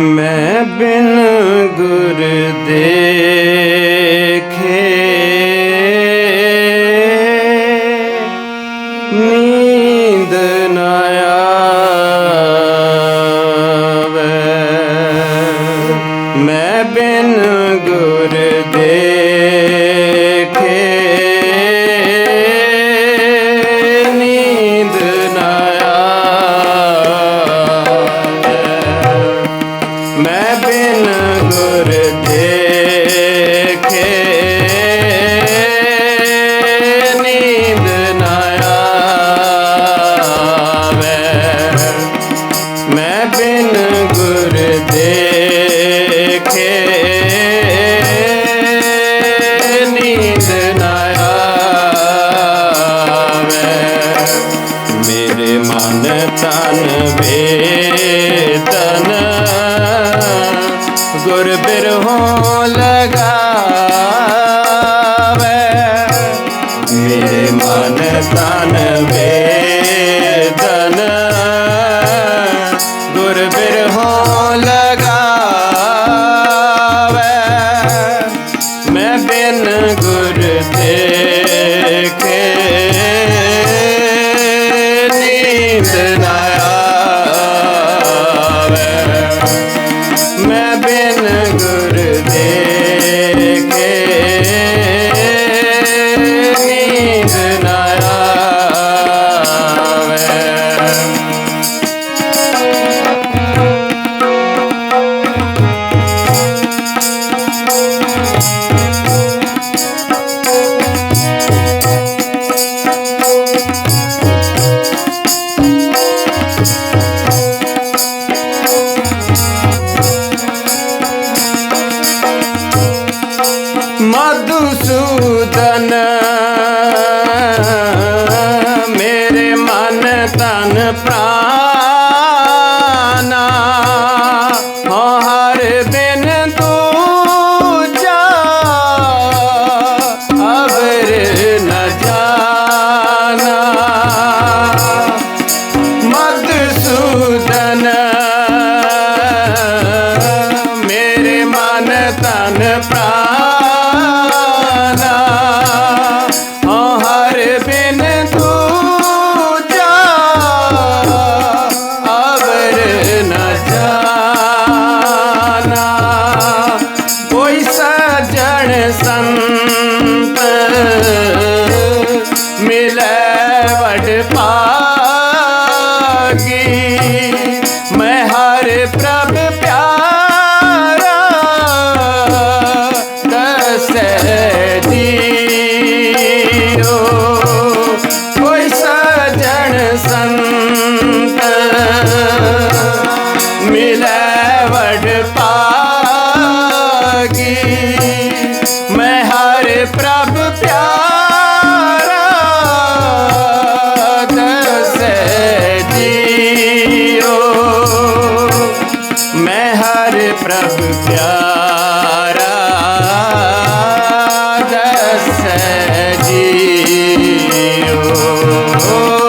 ਮੈਂ ਬਿਨ ਗੁਰ ਦੇਖੇ ਬਿਨ ਗੁਰ ਦੇਖੇ। Oh, oh, oh.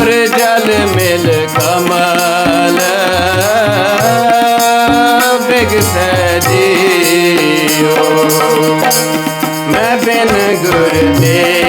और जल मिल कमल बिग सजियो मैं बिन गुरुदेव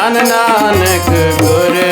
ज्ञान नानक गुर